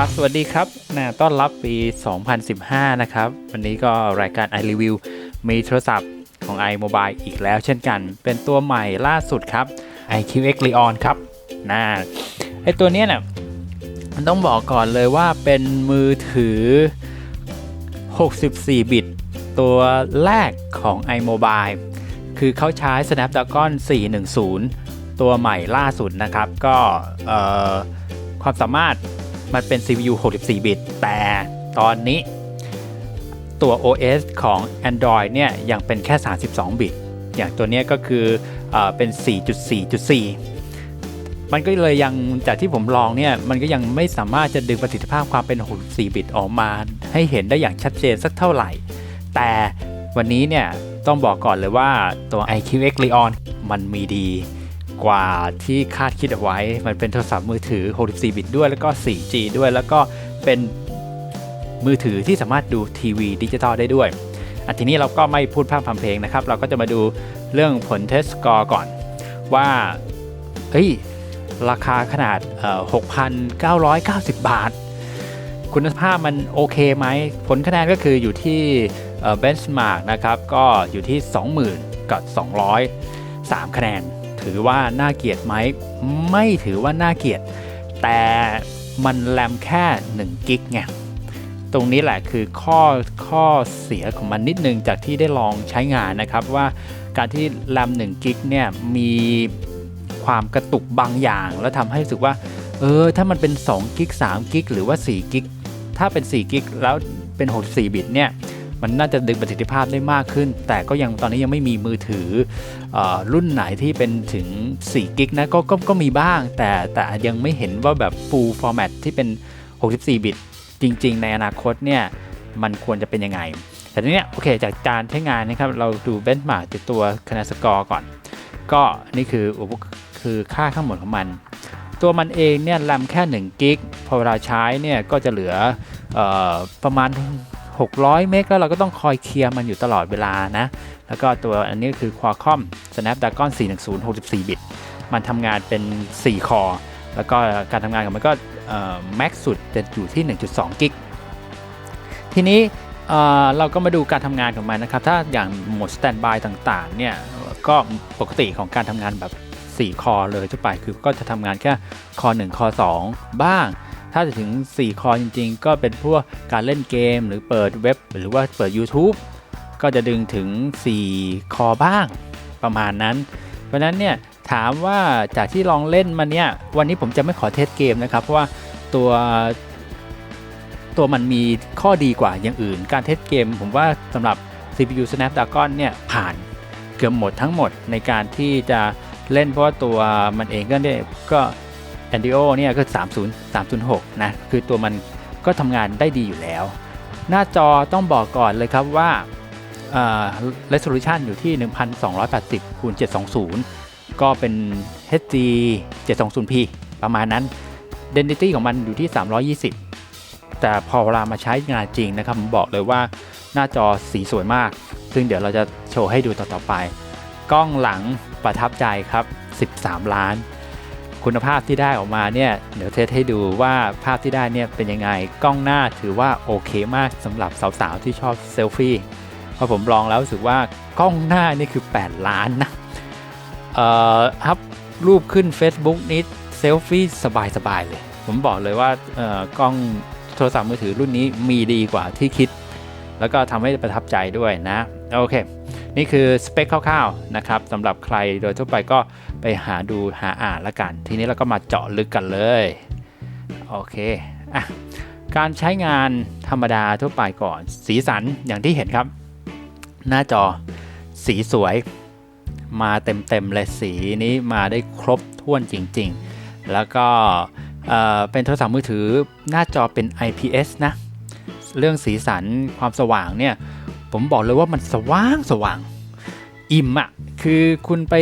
ครับ สวัสดีครับนะต้อนรับปี 2015 นะครับ วันนี้ก็รายการ iReview มีโทรศัพท์ของ iMobile อีกแล้วเช่นกัน เป็นตัวใหม่ล่าสุดครับ iQX Leon ครับนะไอตัวเนี้ยนะมันต้องบอกก่อนเลยว่าเป็นมือถือ 64 บิต ตัวแรกของ iMobile คือเขาใช้ Snapdragon 410 ตัวใหม่ล่าสุดนะครับ ก็เอ่อความสามารถ มันเป็น CPU 64 บิต แต่ตอนนี้ตัว OS ของ Android เนี่ยยังเป็นแค่ 32 บิต อย่างตัวนี้ก็คือเออเป็น 4.4.4 มันก็เลยยังจากที่ผมลองเนี่ยมันก็ยังไม่สามารถจะดึงประสิทธิภาพความเป็น 64 บิตออกมา ให้เห็นได้อย่างชัดเจนสักเท่าไหร่ แต่วันนี้เนี่ยต้องบอกก่อนเลยว่าตัว iQX Leon มันมีดี กว่าที่คาดคิดเอาไว้ มันเป็นโทรศัพท์มือถือ 64 บิตด้วย แล้วก็ 4G ด้วย แล้วก็เป็นมือถือที่สามารถดูทีวีดิจิตอลได้ด้วยอันทีนี้เราก็ไม่พูดพร่ำทำเพลงนะครับ เราก็จะมาดูเรื่องผลเทสสกอร์ก่อนว่า เฮ้ย ราคาขนาดเอ่อ6,990 บาท คุณภาพมันโอเคไหม ผลคะแนนก็คืออยู่ที่เบนช์มาร์กนะครับ ก็อยู่ที่ 20,000 กับ 203คะแนน ถือว่าน่าเกลียดไหมไม่ถือว่าน่าเกลียด แต่มันแรมแค่1กิกไงตรงนี้แหละคือข้อข้อเสียของมันนิดนึงจากที่ได้ลองใช้งานนะครับว่าการที่แรม1กิกเนี่ยมีความกระตุกบางอย่าง แล้วทำให้รู้สึกว่าเออถ้ามันเป็น2กิก3กิกหรือว่า4กิกถ้าเป็น4กิกแล้วเป็น64บิตเนี่ย มันน่าจะดึงประสิทธิภาพได้มากขึ้น แต่ก็ยังตอนนี้ยังไม่มีมือถืออรุ่นไหนที่เป็นถึง4กิกนะกก็ก็มีบ้าง แต่แต่ยังไม่เห็นว่าแบบ full format ที่เป็น 64 บิต จริง ๆ ในอนาคตเนี่ยมันควรจะเป็นยังไง แต่ทีเนี้ยโอเค จากการใช้งานนะครับเราดูเบนช์มาร์กจากตัวคะแนนสกอร์ก่อน ก็นี่คืออุปคือค่าข้างหมดของมัน ตัวมันเองเนี่ยแรมแค่1กิกพอเวลาใช้เนี่ยก็จะเหลือออประมาณ 600 เมกแล้วเราก็ต้องคอยเคลียร์มันอยู่ตลอดเวลานะ แล้วก็ตัวอันนี้คือ Qualcomm Snapdragon 410 64 บิต มันทำงานเป็น 4 คอแล้วก็การทำงานของมันก็แม็กสุดจะอยู่ที่ 1.2 กิก ทีนี้เราก็มาดูการทำงานของมันนะครับ ถ้าอย่างโหมดสแตนบายต่างๆเนี่ยก็ปกติของการทำงานแบบ 4 คอเลยทั่วไปคือก็จะทำงานแค่คอ1คอ2 บ้าง ถ้าจะถึง 4 คอจริง ๆ ก็เป็นพวกการเล่นเกม หรือเปิดเว็บ หรือว่าเปิด YouTube ก็จะดึงถึง 4 คอบ้างประมาณนั้น เพราะนั้นเนี่ยถามว่าจากที่ลองเล่นมาเนี่ยวันนี้ผมจะไม่ขอเทสเกมนะครับ เพราะว่าตัวตัวมันมีข้อดีกว่าอย่างอื่น การเทสเกม ผมว่าสำหรับ CPU Snapdragon เนี่ยผ่านเกือบหมดทั้งหมดในการที่จะเล่นเพราะว่าตัวมันเองก็ได้ก็ Andro เนี่ยก็ 30 306 นะ คือตัวมันก็ทำงานได้ดีอยู่แล้ว หน้าจอต้องบอกก่อนเลยครับว่า resolution อยู่ที่ 1280คูณ720 ก็เป็น HD 720p ประมาณนั้น density ของมันอยู่ที่ 320 แต่พอเวลามาใช้งานจริงนะครับผมบอกเลยว่าหน้าจอสีสวยมาก ซึ่งเดี๋ยวเราจะโชว์ให้ดูต่อๆไป กล้องหลังประทับใจครับ 13 ล้าน คุณภาพที่ได้ออกมาเนี่ยเดี๋ยวเทสให้ดูว่าภาพที่ได้เนี่ยเป็นยังไงกล้องหน้าถือว่าโอเคมากสำหรับสาวๆที่ชอบเซลฟี่พอผมลองแล้วรู้สึกว่ากล้องหน้านี่คือ 8 ล้านนะเอ่ออัพรูปขึ้น Facebook นี้เซลฟี่สบายๆเลย ผมบอกเลยว่าเอ่อกล้องโทรศัพท์มือถือรุ่นนี้มีดีกว่าที่คิด แล้วก็ทำให้ประทับใจด้วยนะ โอเค นี่คือสเปคคร่าวๆนะครับสำหรับใครโดยทั่วไปก็ไปหาดูหาอ่านละกัน ทีนี้เราก็มาเจาะลึกกันเลยโอเคอะการใช้งานธรรมดาทั่วไปก่อน สีสันอย่างที่เห็นครับ หน้าจอสีสวยมาเต็มๆเลยสีนี้มาได้ครบถ้วนจริงๆ แล้วก็เอ่อเป็นโทรศัพท์มือถือหน้าจอเป็น IPS นะ เรื่องสีสันความสว่างเนี่ย ผมบอกเลยว่ามันสว่างสว่าง อิ่มอะ่ะ คือคุณไป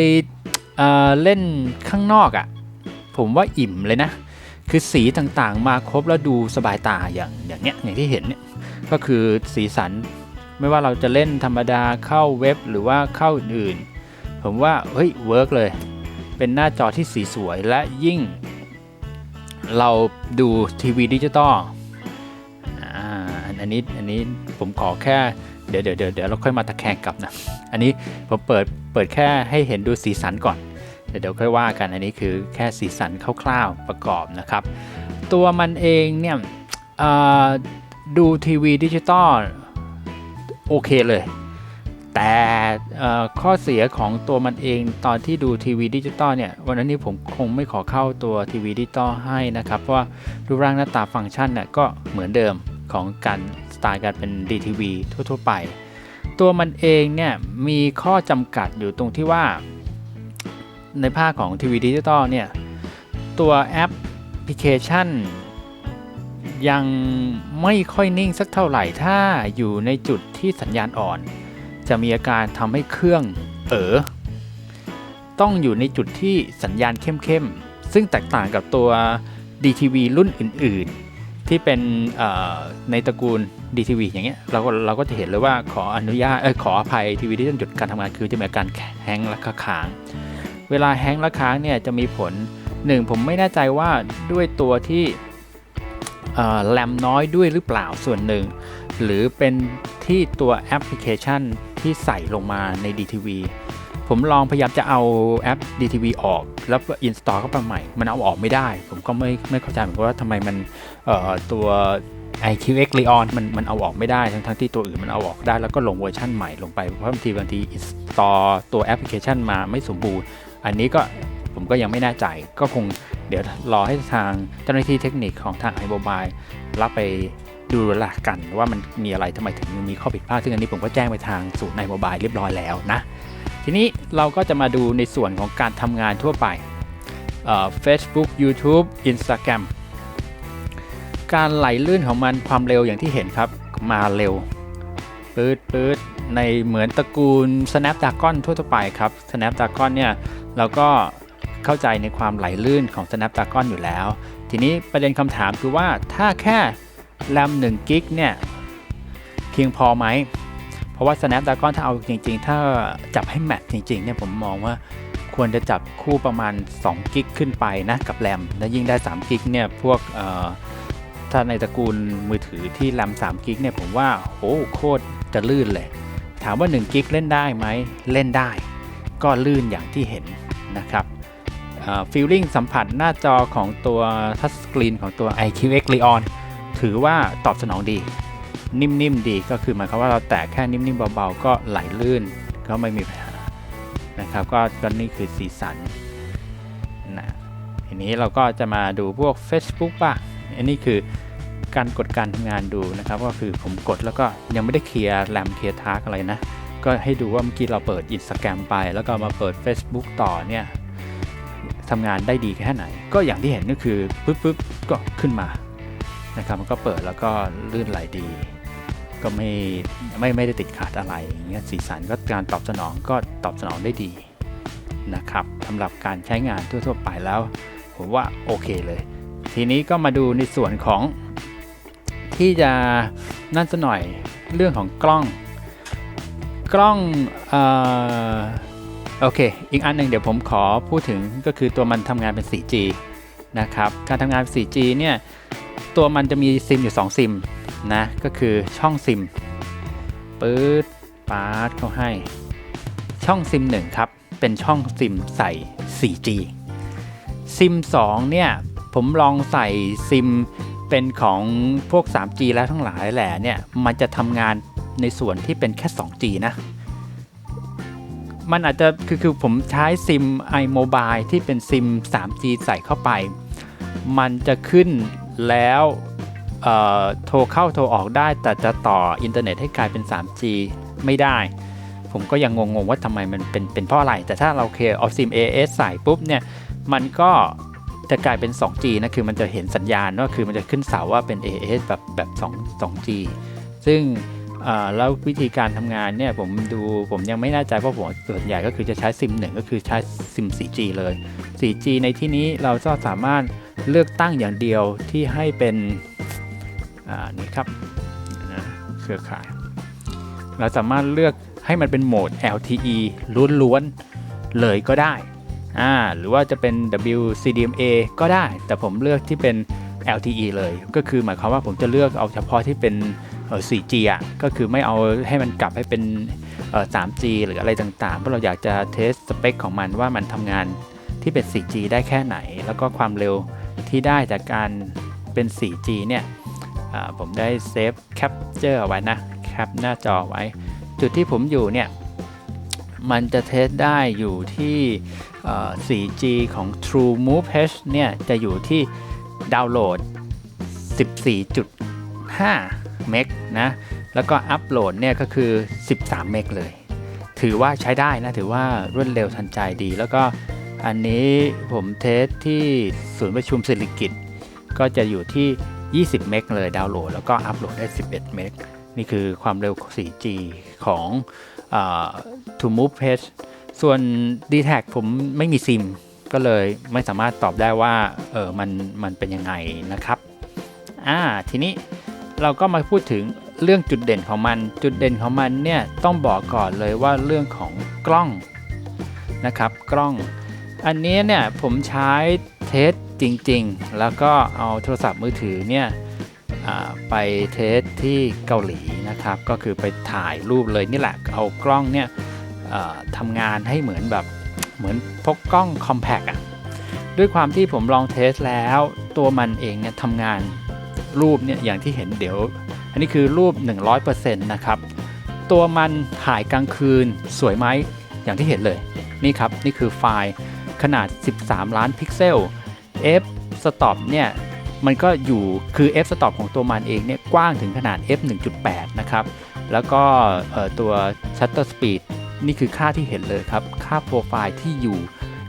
เเล่นข้างนอกอะ่ะ ผมว่าอิ่มเลยนะ คือสีต่างๆมาครบแล้วดูสบายตาอย่างอย่างเนี้ยอย่างที่เห็นเนี่ยก็คือสีสันไม่ว่าเราจะเล่นธรรมดาเข้าเว็บหรือว่าเข้าอื่นๆผมว่าเฮ้ยเวิร์กเลย เป็นหน้าจอที่สีสวยและยิ่ง เราดูทีวีดิจิตอลอันนี้อันนี้ผมขอแค่ เดี๋ยวเดี๋ยวเดี๋ยวเดี๋ยวเราค่อยมาตะแคงกลับนะ อันนี้ผมเปิดเปิดแค่ให้เห็นดูสีสันก่อน เดี๋ยวเดี๋ยวค่อยว่ากัน อันนี้คือแค่สีสันคร่าวๆประกอบนะครับ ตัวมันเองเนี่ยดูทีวีดิจิตอลโอเคเลย แต่ข้อเสียของตัวมันเองตอนที่ดูทีวีดิจิตอลเนี่ย วันนั้นนี่ผมคงไม่ขอเข้าตัวทีวีดิจิตอลให้นะครับ เพราะว่ารูปร่างหน้าตาฟังก์ชันเนี่ยก็เหมือนเดิมของการ สไตล์การเป็น DTV ทั่วๆไป ตัวมันเองเนี่ยมีข้อจำกัดอยู่ตรงที่ว่า ในภาคของทีวีดิจิตอลเนี่ยตัวแอปพลิเคชัน ยังไม่ค่อยนิ่งสักเท่าไหร่ถ้าอยู่ในจุดที่สัญญาณอ่อน จะมีอาการทำให้เครื่องเอ๋อต้องอยู่ในจุดที่สัญญาณเข้มๆ ซึ่งแตกต่างกับตัว DTV รุ่นอื่นๆ ที่เป็นในตระกูล DTV อย่างเงี้ยเราก็เราก็จะเห็นเลยว่าขออนุญาตเออขออภัยทีวีที่หยุดการทำงานคือจะมีอาการแฮงและค้าง เวลาแฮงและค้างเนี่ยจะมีผลหนึ่งผมไม่แน่ใจว่าด้วยตัวที่แรมน้อยด้วยหรือเปล่าส่วนหนึ่ง หรือเป็นที่ตัวแอปพลิเคชันที่ใส่ลงมาใน DTV ผมลองพยายามจะเอาแอป DTV ออก แล้วก็ install เข้าไปใหม่ มันเอาออกไม่ได้ ผมก็ไม่ไม่เข้าใจเหมือนกันว่าทำไมมันตัว IQX Leon มันมันเอาออกไม่ได้ทั้งทั้งที่ตัวอื่นมันเอาออกได้แล้วก็ลงเวอร์ชันใหม่ลงไป เพราะบางทีบางที install ตัวแอปพลิเคชันมาไม่สมบูรณ์ อันนี้ก็ผมก็ยังไม่แน่ใจก็คงเดี๋ยวรอให้ทางเจ้าหน้าที่เทคนิคของทาง iMobile รับไปดูแลกันว่ามันมีอะไรทำไมถึงมีข้อผิดพลาดซึ่งอันนี้ผมก็แจ้งไปทางศูนย์ iMobile เรียบร้อยแล้วนะทีนี้เราก็จะมาดูในส่วนของการทำงานทั่วไปเอ่อ Facebook YouTube Instagram การไหลลื่นของมันความเร็วอย่างที่เห็นครับมาเร็วปื๊ดปืดในเหมือนตระกูล Snapdragon ทั่วไปครับ Snapdragon เนี่ยเราก็เข้าใจในความไหลลื่นของ Snapdragon อยู่แล้ว ทีนี้ประเด็นคำถามคือว่าถ้าแค่แรม1กิกเนี่ยเพียงพอไหม เพราะว่า Snapdragon ถ้าเอาจริง ๆ ถ้าจับให้แมทจริงๆเนี่ยผมมองว่าควรจะจับคู่ประมาณ2กิกขึ้นไปนะกับแรมและยิ่งได้3กิกเนี่ยพวกเอ่อ ถ้าในตระกูลมือถือที่แรม3กิกเนี่ยผมว่าโอ้โคตรจะลื่นเลย ถามว่า1กิกเล่นได้ไหมเล่นได้ ก็ลื่นอย่างที่เห็นนะครับฟีลลิ่งสัมผัสหน้าจอของตัวทัชสกรีนของตัว IQX Leon ถือว่าตอบสนองดี นิ่มๆดีก็คือหมายความว่าเราแตะแค่นิ่มๆเบาๆ ก็ไหลลื่นก็ไม่มีปัญหานะครับก็ก็นี่คือสีสันนะทีนี้เราก็จะมาดูพวก Facebook บ้าง อันนี้คือการกดการทำงานดูนะครับ ก็คือผมกดแล้วก็ยังไม่ได้เคลียร์แรมเคลียร์ทาร์กอะไรนะ ก็ให้ดูว่าเมื่อกี้เราเปิด Instagram ไป แล้วก็มาเปิด Facebook ต่อเนี่ยทำงานได้ดีแค่ไหน ก็อย่างที่เห็นก็คือปุ๊บปุ๊บก็ขึ้นมานะครับมันก็เปิดแล้วก็ลื่นไหลดี ก็ไม่ไม่ไม่ได้ติดขัดอะไรอย่างเงี้ยสีสันก็การตอบสนองก็ตอบสนองได้ดีนะครับสำหรับการใช้งานทั่ว ๆ ไปแล้ว ผมว่าโอเคเลย ทีนี้ก็มาดูในส่วนของที่จะนั่นสัหน่อยเรื่องของกล้อง กล้องเอ่อโอเค อีกอันหนึ่งเดี๋ยวผมขอพูดถึงก็คือตัวมันทำงานเป็น 4G นะครับ การทำงานเป็น 4G เนี่ย ตัวมันจะมีซิมอยู่ 2 ซิมนะ ก็คือช่องซิมปื๊ดปาร์ดเขาให้ ช่องซิม1ครับ เป็นช่องซิมใส่ 4G ซิม2เนี่ย ผมลองใส่ซิมเป็นของพวก 3G แล้วทั้งหลายแหละเนี่ย มันจะทำงานในส่วนที่เป็นแค่ 2G นะ มันอาจจะคือคือผมใช้ซิม iMobile ที่เป็นซิม 3G ใส่เข้าไป มันจะขึ้นแล้วโทรเข้าโทรออกได้ แต่จะต่ออินเทอร์เน็ตให้กลายเป็น 3G ไม่ได้ ผมก็ยังงงๆว่าทำไมมันเป็นเป็นเพราะอะไร แต่ถ้าเราเคเอาซิม AS ใส่ปุ๊บเนี่ย มันก็ จะกลายเป็น 2G นะคือมันจะเห็นสัญญาณว่าคือมันจะขึ้นเสาว่าเป็น AS แบบแบบ2 2G ซึ่งแล้ววิธีการทำงานเนี่ยผมดูผมยังไม่แน่ใจเพราะผมส่วนใหญ่ก็คือจะใช้ซิมหนึ่งก็คือใช้ซิม 4G เลย 4G ในที่นี้เราก็สามารถเลือกตั้งอย่างเดียวที่ให้เป็นนี่ครับเครือข่าย เราสามารถเลือกให้มันเป็นโหมด LTE ล้วนๆเลยก็ได้ อ่าหรือว่าจะเป็น WCDMA ก็ได้ แต่ผมเลือกที่เป็น LTE เลย ก็คือหมายความว่าผมจะเลือกเอาเฉพาะที่เป็นเอ่อ 4G อะก็คือไม่เอาให้มันกลับให้เป็นเอ่อ 3G หรืออะไรต่างๆ เพราะเราอยากจะเทสสเปคของมันว่ามันทำงานที่เป็น 4G ได้แค่ไหน แล้วก็ความเร็วที่ได้จากการเป็น 4G เนี่ยอ่าผมได้เซฟแคปเจอร์ไว้นะแคปหน้าจอไว้ จุดที่ผมอยู่เนี่ย มันจะเทสได้อยู่ที่ 4G ของ True Move H เนี่ยจะอยู่ที่ดาวน์โหลด 14.5 เมกนะ แล้วก็อัปโหลดเนี่ยก็คือ 13 เมกเลย ถือว่าใช้ได้นะ ถือว่ารวดเร็วทันใจดี แล้วก็อันนี้ผมเทสที่ศูนย์ประชุมสิริกิตก็จะอยู่ที่ 20 เมกเลยดาวน์โหลด แล้วก็อัปโหลดได้ 11 เมกนี่คือความเร็ว 4G ของอ่า To Move Page ส่วน d t แทผมไม่มีซิม ก็เลยไม่สามารถตอบได้ว่าเออมันมันเป็นยังไงนะครับอ่าทีนี้เราก็มาพูดถึงเรื่องจุดเด่นของมัน จุดเด่นของมันเนี่ยต้องบอกก่อนเลยว่าเรื่องของกล้องนะครับ กล้อง อันนี้เนี่ยผมใช้เทสจริง ๆ แล้วก็เอาโทรศัพท์มือถือเนี่ยอ่าไปเทสที่เกาหลีนะครับ ก็คือไปถ่ายรูปเลยนี่แหละเอากล้องเนี่ย ทำงานให้เหมือนแบบเหมือนพกกล้องคอมแพกอะด้วยความที่ผมลองเทสแล้ว ตัวมันเองเนี่ยทำงานรูปเนี่ยอย่างที่เห็นเดี๋ยว อันนี้คือรูป 100%นะครับ ตัวมันถ่ายกลางคืนสวยไหมอย่างที่เห็นเลย นี่ครับ นี่คือไฟล์ขนาด 13 ล้านพิกเซล f stop เนี่ยมันก็อยู่คือ f stop ของตัวมันเองเนี่ยกว้างถึงขนาด f 1.8 นะครับ แล้วก็ตัว shutter speed นี่คือค่าที่เห็นเลยครับ ค่าโปรไฟล์ที่อยู่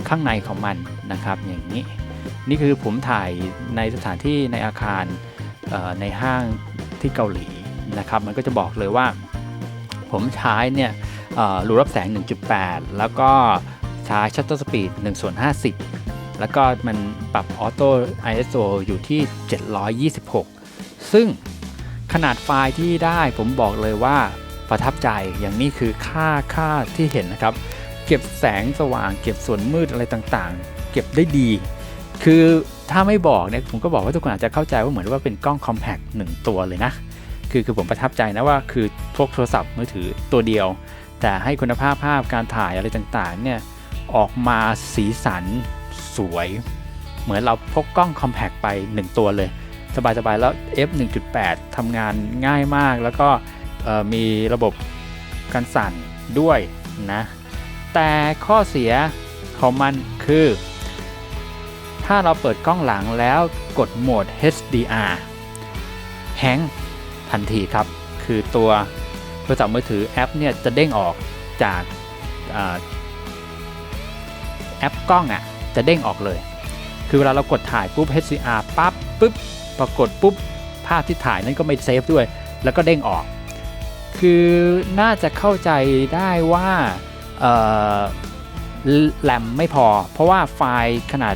ข้างในของมันนะครับอย่างนี้ นี่คือผมถ่ายในสถานที่ในอาคารในห้างที่เกาหลีนะครับ มันก็จะบอกเลยว่า ผมใช้เนี่ยรูรับแสง 1.8 แล้วก็ใช้ shutter speed 1ส่วน50 แล้วก็มันปรับออโต้ ISO อยู่ที่ 726 ซึ่งขนาดไฟล์ที่ได้ผมบอกเลยว่า ประทับใจอย่างนี้คือค่าค่าที่เห็นนะครับ เก็บแสงสว่าง เก็บส่วนมืดอะไรต่างๆ เก็บได้ดี คือถ้าไม่บอกเนี่ยผมก็บอกว่าทุกคนอาจจะเข้าใจว่าเหมือนว่าเป็นกล้องคอมแพคหนึ่งตัวเลยนะ คือคือผมประทับใจนะว่าคือพวกโทรศัพท์มือถือตัวเดียว แต่ให้คุณภาพภาพการถ่ายอะไรต่างๆเนี่ยออกมาสีสันสวย เหมือนเราพกกล้องคอมแพคไป 1 ตัวเลย สบายๆแล้ว f 1.8ทำงานง่ายมากแล้วก็ มีระบบการสั่นด้วยนะแต่ข้อเสียของมันคือ ถ้าเราเปิดกล้องหลังแล้วกดโหมด HDR แฮงก์ทันทีครับ คือตัวโทรศัพท์มือถือแอปเนี่ยจะเด้งออกจากอาแอปกล้องอะ่ะจะเด้งออกเลย คือเวลาเรากดถ่ายปุ๊บ HDR ปั๊บปุ๊บปรากฏปุ๊บภาพที่ถ่ายนั้นก็ไม่เซฟด้วย แล้วก็เด้งออก คือน่าจะเข้าใจได้ว่าแรมไม่พอ เพราะว่าไฟล์ขนาด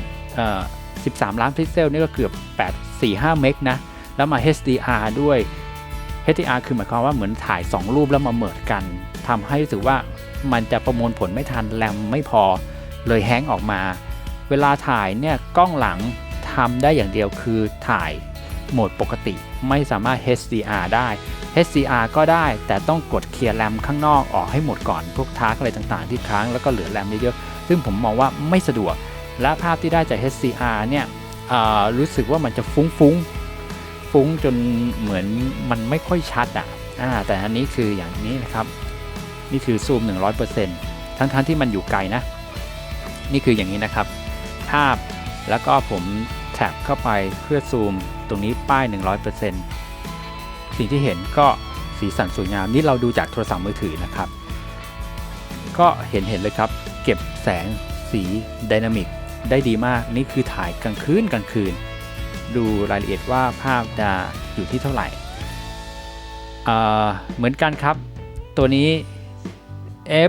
13 ล้านพิกเซลนี่ก็เกือบ 8 4 5 เมกนะ แล้วมา HDR ด้วย HDR คือหมายความว่าเหมือนถ่าย 2 รูปแล้วมาเมิดกันทำให้รู้สึกว่ามันจะประมวลผลไม่ทันแรมไม่พอเลยแฮงออกมา เวลาถ่ายเนี่ยกล้องหลังทำได้อย่างเดียวคือถ่ายโหมดปกติไม่สามารถ HDR ได้ HDR ก็ได้แต่ต้องกดเคลียร์แรมข้างนอกออกให้หมดก่อนพวกทาร์กอะไรต่างๆ ที่ค้างแล้วก็เหลือแรมเยอะๆซึ่งผมมองว่าไม่สะดวก และภาพที่ได้จาก HDR เนี่ยรู้สึกว่ามันจะฟุ้งฟุ้งๆ ฟุ้งจนเหมือนมันไม่ค่อยชัดอะอ่าแต่อันนี้คืออย่างนี้นะครับ นี่คือซูม 100%ทั้งๆทที่มันอยู่ไกลนะ นี่คืออย่างนี้นะครับ ภาพแล้วก็ผมแท็บเข้าไปเพื่อซูมตรงนี้ป้าย 100% สิ่งที่เห็นก็สีสันสวยงามนี่เราดูจากโทรศัพท์มือถือนะครับ ก็เห็นเห็นเลยครับ เก็บแสงสีไดนามิกได้ดีมากนี่คือถ่ายกลางคืนกลางคืน ดูรายละเอียดว่าภาพจะอยู่ที่เท่าไหร่เหมือนกันครับ ตัวนี้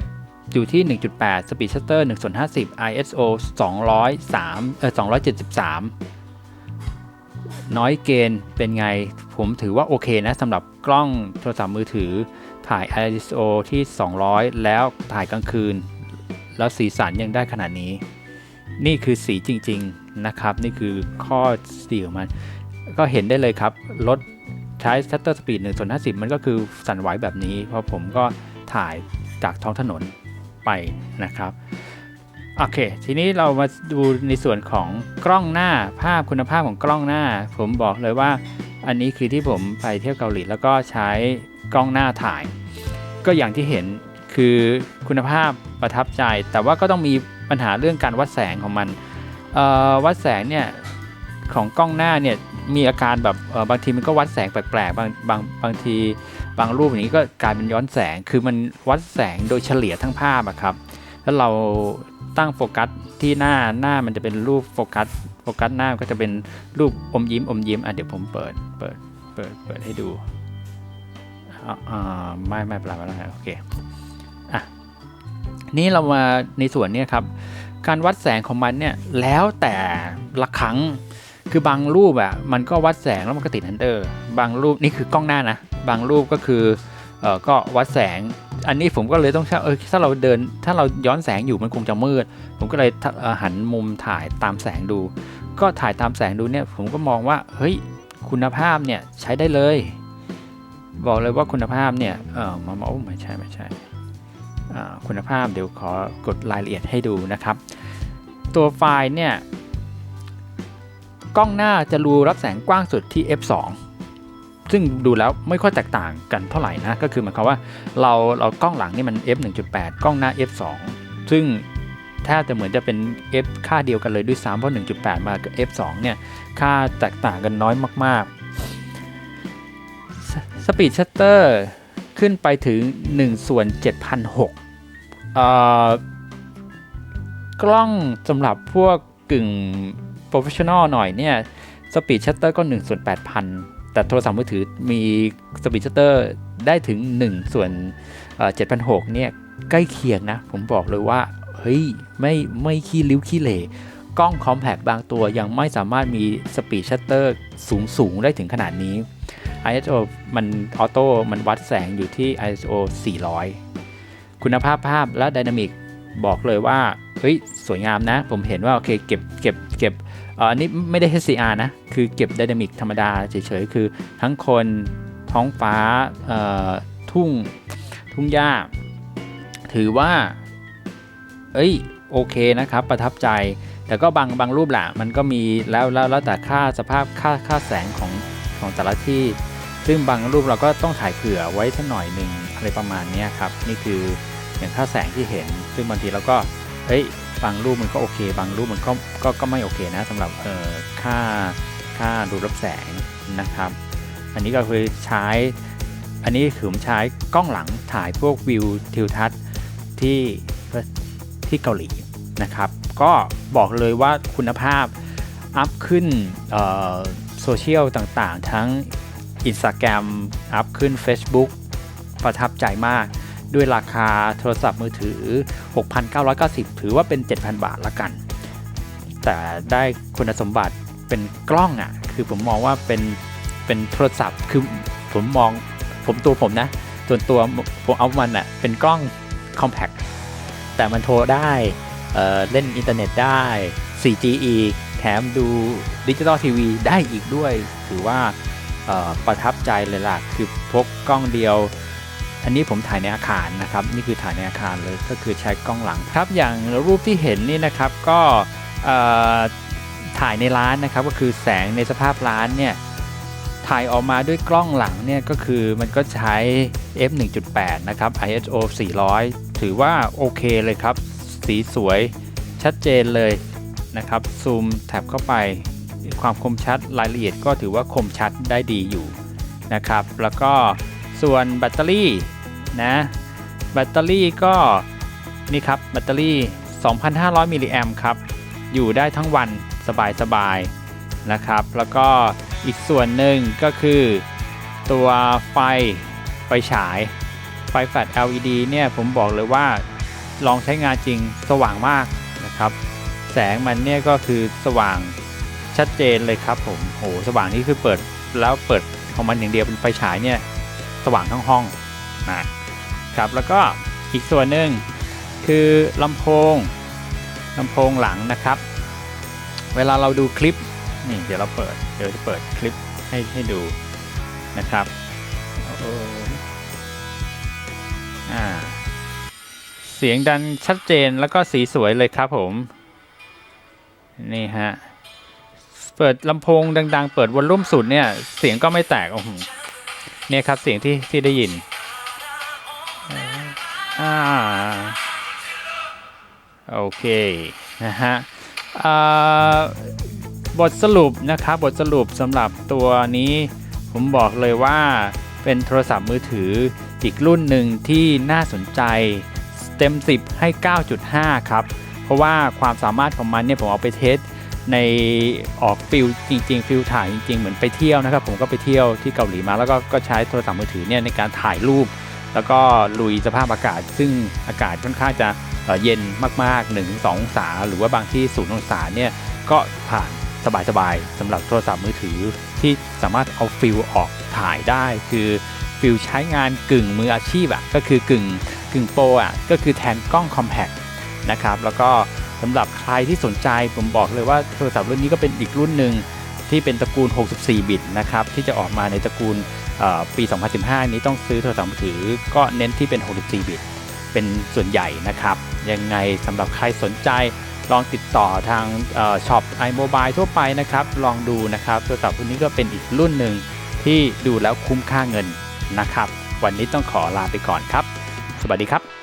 f อยู่ที่ 1.8 Speed Shutter 1ส่วน50 ISO 203เอ่อ273 น้อยเกณฑ์เป็นไง ผมถือว่าโอเคนะสำหรับกล้องโทรศัพท์มือถือ ถ่าย ISO ที่ 200 แล้วถ่ายกลางคืน แล้วสีสันยังได้ขนาดนี้ นี่คือสีจริง ๆ นะครับ นี่คือข้อดีของมัน ก็เห็นได้เลยครับรถใช้ shutter speed 1ส่วน50 มันก็คือสั่นไหวแบบนี้ เพราะผมก็ถ่ายจากท้องถนนไปนะครับ โอเค ทีนี้เรามาดูในส่วนของกล้องหน้าภาพคุณภาพของกล้องหน้า ผมบอกเลยว่า อันนี้คือที่ผมไปเที่ยวเกาหลี แล้วก็ใช้กล้องหน้าถ่าย ก็อย่างที่เห็นคือคุณภาพประทับใจ แต่ว่าก็ต้องมีปัญหาเรื่องการวัดแสงของมันวัดแสงเนี่ยของกล้องหน้าเนี่ยมีอาการแบบบางทีมันก็วัดแสงแปลกๆบางบางบางทีบางรูปอย่างนี้ก็กลายเป็นย้อนแสงคือมันวัดแสงโดยเฉลี่ยทั้งภาพอะครับแล้วเรา ตั้งโฟกัสที่หน้าหน้ามันจะเป็นรูปโฟกัสโฟกัสหน้าก็จะเป็นรูปอมยิ้มอมยิ้มอะเดี๋ยวผมเปิดเปิดเปิดเปิดให้ดูอ่าไม่ไม่เป็นไรไม่ป็นไรโอเคอะนี่เรามาในส่วนเนี้ยครับ การวัดแสงของมันเนี่ยแล้วแต่ละครั้งคือบางรูปอะมันก็วัดแสงแล้วมันก็ติดฮันเดอร์ บางรูปนี่คือกล้องหน้านะ บางรูปก็คือเออก็วัดแสง อันนี้ผมก็เลยต้องใช้เออถ้าเราเดินถ้าเราย้อนแสงอยู่มันคงจะมืด ผมก็เลยหันมุมถ่ายตามแสงดู ก็ถ่ายตามแสงดูเนี่ยผมก็มองว่าเฮ้ยคุณภาพเนี่ยใช้ได้เลย บอกเลยว่าคุณภาพเนี่ยเออมามาโอ้ไม่ใช่ไม่ใช่คุณภาพเดี๋ยวขอกดรายละเอียดให้ดูนะครับ ตัวไฟล์เนี่ยกล้องหน้าจะรูรับแสงกว้างสุดที่ f2 ซึ่งดูแล้วไม่ค่อยแตกต่างกันเท่าไหร่นะ ก็คือหมายความว่าเราเรากล้องหลังนี่มัน f 1.8 กล้องหน้า f 2ซึ่งแทบจะเหมือนจะเป็น f ค่าเดียวกันเลยด้วยซ้ำเพราะ 1.8 มากับ f 2เนี่ยค่าแตกต่างกันน้อยมากๆสปีดชัตเตอร์ขึ้นไปถึง1ส่วน7,006เอ่อกล้องสำหรับพวกกึ่งโปรเฟชชั่นอลหน่อยเนี่ยสปีดชัตเตอร์ก็1ส่วน8,000 แต่โทรศัพท์มือถือมีสปีดชัตเตอร์ได้ถึง 1 ส่วนเอ่อ7,006เนี่ยใกล้เคียงนะ ผมบอกเลยว่า เฮ้ย ไม่ไม่ขี้ริ้วขี้เหร่กล้องคอมแพ t บางตัวยังไม่สามารถมีสปีดชัตเตอร์สูงสูงได้ถึงขนาดนี้ ISO มันออโต้มันวัดแสงอยู่ที่ ISO 400 คุณภาพภาพและไดนามิก บอกเลยว่าเฮ้ยสวยงามนะ ผมเห็นว่าโอเคเก็บเก็บเก็บอันนี้ไม่ได้ HCR นะ คือเก็บไดนามิกธรรมดาเฉยๆ คือทั้งคนท้องฟ้าทุ่งทุ่งหญ้า ถือว่า เอ้ยโอเคนะครับ ประทับใจ แต่ก็บางบางรูปแหละมันก็มีแล้วแล้วแล้วแต่ค่าสภาพค่าค่าแสงของของแต่ละที่ ซึ่งบางรูปเราก็ต้องถ่ายเผื่อไว้สักหน่อยหนึ่งอะไรประมาณนี้ครับ นี่คือ อย่างค่าแสงที่เห็น ซึ่งบางทีเราก็เฮ้ยบางรูปมันก็โอเค บางรูปมันก็ก็ก็ไม่โอเคนะสำหรับเอ่อค่าค่าดูรับแสงนะครับ อันนี้ก็คือใช้ อันนี้คือผมใช้กล้องหลังถ่ายพวกวิวทิวทัศน์ที่ที่เกาหลีนะครับ ก็บอกเลยว่าคุณภาพอัพขึ้นโซเชียลต่างๆ ทั้ง Instagram อัพขึ้น Facebook ประทับใจมาก ด้วยราคาโทรศัพท์มือถือ 6,990 ถือว่าเป็น 7,000 บาทละกัน แต่ได้คุณสมบัติเป็นกล้องอะ่ะ คือผมมองว่าเป็นเป็นโทรศัพท์ คือผมมองผมตัวผมนะ ส่วนตัวผมเอามันอะ่ะเป็นกล้อง compact แต่มันโทรได้เเล่นอินเทอร์เน็ตได้ 4G อีก แถมดูดิจิตอลทีวีได้อีกด้วย ถือว่าประทับใจเลยล่ะ คือพกกล้องเดียว อันนี้ผมถ่ายในอาคารนะครับนี่คือถ่ายในอาคารเลยก็คือใช้กล้องหลังครับอย่างรูปที่เห็นนี่นะครับก็ถ่ายในร้านนะครับก็คือแสงในสภาพร้านเนี่ยถ่ายออกมาด้วยกล้องหลังเนี่ยก็คือมันก็ใช้ f 1.8 นะครับ ISO 400 ถือว่าโอเคเลยครับ สีสวยชัดเจนเลยนะครับซูมแท็บเข้าไปความคมชัดรายละเอียดก็ถือว่าคมชัดได้ดีอยู่นะครับ แล้วก็ ส่วนแบตเตอรี่นะแบตเตอรี่ก็นี่ครับแบตเตอรี่ 2,500 มิลลิแอมครับ อยู่ได้ทั้งวันสบายๆนะครับ แล้วก็อีกส่วนหนึ่งก็คือตัวไฟไฟฉาย ไฟแฟลช LED เนี่ยผมบอกเลยว่าลองใช้งานจริงสว่างมากนะครับ แสงมันเนี่ยก็คือสว่างชัดเจนเลยครับผมโหสว่างนี่คือเปิดแล้วเปิดของมันอย่างเดียวเป็นไฟฉายเนี่ย สว่างทั้งห้องนะครับแล้วก็อีกส่วนหนึ่งคือลำโพงลำโพงหลังนะครับ เวลาเราดูคลิปนี่เดี๋ยวเราเปิดเดี๋ยวจะเปิดคลิปให้ให้ดูนะครับโอ้โหอ่าเสียงดังชัดเจนแล้วก็สีสวยเลยครับผมนี่ฮะเปิดลำโพงดัง ๆ เปิดวอลลุ่มสุดเนี่ยเสียงก็ไม่แตกโอ้โห เนี่ยครับเสียงที่ที่ได้ยินอ่าโอเคนะฮะอ่าบทสรุปนะครับบทสรุปสำหรับตัวนี้ผมบอกเลยว่าเป็นโทรศัพท์มือถืออีกรุ่นหนึ่งที่น่าสนใจเต็ม 10 ให้ 9.5 ครับ เพราะว่าความสามารถของมันเนี่ยผมเอาไปเทส ในออกฟิลจริง ๆ ฟิลถ่ายจริง ๆ เหมือนไปเที่ยวนะครับ ผมก็ไปเที่ยวที่เกาหลีมา แล้วก็ก็ใช้โทรศัพท์มือถือเนี่ยในการถ่ายรูป แล้วก็ลุยสภาพอากาศ ซึ่งอากาศค่อนข้างจะเย็นมากๆ1-2องศาหรือว่าบางที่0องศาเนี่ยก็ผ่านสบายๆสำหรับโทรศัพท์มือถือที่สามารถเอาฟิลออกถ่ายได้ คือฟิลใช้งานกึ่งมืออาชีพอะก็คือกึ่งกึ่งโปรอะก็คือแทนกล้องคอมแพคนะครับแล้วก็ สำหรับใครที่สนใจผมบอกเลยว่าโทรศัพท์รุ่นนี้ก็เป็นอีกรุ่นหนึ่งที่เป็นตระกูล 64 บิตนะครับที่จะออกมาในตระกูลปี 2015 นี้ต้องซื้อโทรศัพท์มือถือ ก็เน้นที่เป็น 64 บิต เป็นส่วนใหญ่นะครับ ยังไงสำหรับใครสนใจลองติดต่อทางช็อป iMobile ทั่วไปนะครับ ลองดูนะครับ โทรศัพท์รุ่นนี้ก็เป็นอีกรุ่นหนึ่งที่ดูแล้วคุ้มค่าเงินนะครับ วันนี้ต้องขอลาไปก่อนครับ สวัสดีครับ